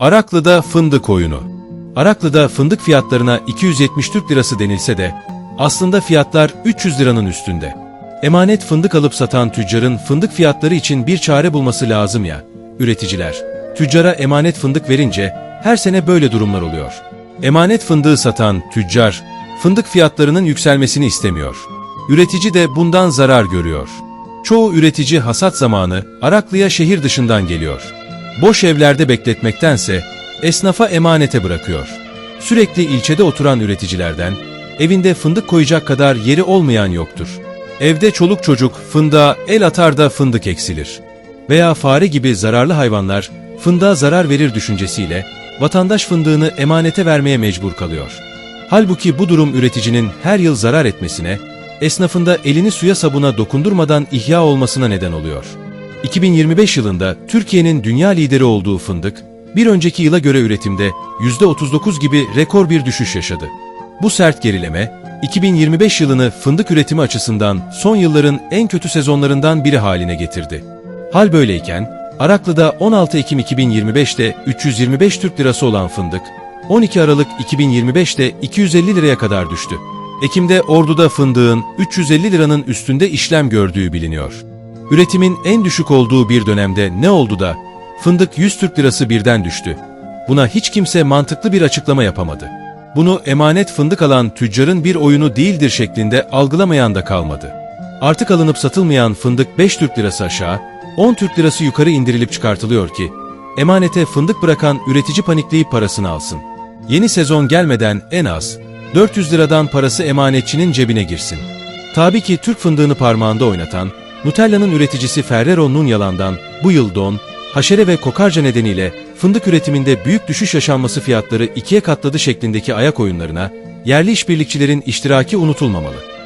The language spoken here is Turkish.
Araklı'da fındık oyunu. Araklı'da fındık fiyatlarına 270 Türk lirası denilse de aslında fiyatlar 300 liranın üstünde. Emanet fındık alıp satan tüccarın fındık fiyatları için bir çare bulması lazım ya. Üreticiler, tüccara emanet fındık verince her sene böyle durumlar oluyor. Emanet fındığı satan tüccar, fındık fiyatlarının yükselmesini istemiyor. Üretici de bundan zarar görüyor. Çoğu üretici hasat zamanı Araklı'ya şehir dışından geliyor. Boş evlerde bekletmektense esnafa emanete bırakıyor. Sürekli ilçede oturan üreticilerden evinde fındık koyacak kadar yeri olmayan yoktur. Evde çoluk çocuk fındığa el atar da fındık eksilir. Veya fare gibi zararlı hayvanlar fındığa zarar verir düşüncesiyle vatandaş fındığını emanete vermeye mecbur kalıyor. Halbuki bu durum üreticinin her yıl zarar etmesine, esnafında elini suya sabuna dokundurmadan ihya olmasına neden oluyor. 2025 yılında Türkiye'nin dünya lideri olduğu fındık, bir önceki yıla göre üretimde %39 gibi rekor bir düşüş yaşadı. Bu sert gerileme, 2025 yılını fındık üretimi açısından son yılların en kötü sezonlarından biri haline getirdi. Hal böyleyken, Araklı'da 16 Ekim 2025'te 325 Türk Lirası olan fındık, 12 Aralık 2025'te 250 liraya kadar düştü. Ekim'de Ordu'da fındığın 350 liranın üstünde işlem gördüğü biliniyor. Üretimin en düşük olduğu bir dönemde ne oldu da fındık 100 Türk Lirası birden düştü? Buna hiç kimse mantıklı bir açıklama yapamadı. Bunu emanet fındık alan tüccarın bir oyunu değildir şeklinde algılamayan da kalmadı. Artık alınıp satılmayan fındık 5 Türk Lirası aşağı, 10 Türk Lirası yukarı indirilip çıkartılıyor ki, emanete fındık bırakan üretici panikleyip parasını alsın. Yeni sezon gelmeden en az 400 liradan parası emanetçinin cebine girsin. Tabii ki Türk fındığını parmağında oynatan, Nutella'nın üreticisi Ferrero Nunyalan'dan bu yıl don, haşere ve kokarca nedeniyle fındık üretiminde büyük düşüş yaşanması fiyatları ikiye katladı şeklindeki ayak oyunlarına, yerli işbirlikçilerin iştiraki unutulmamalı.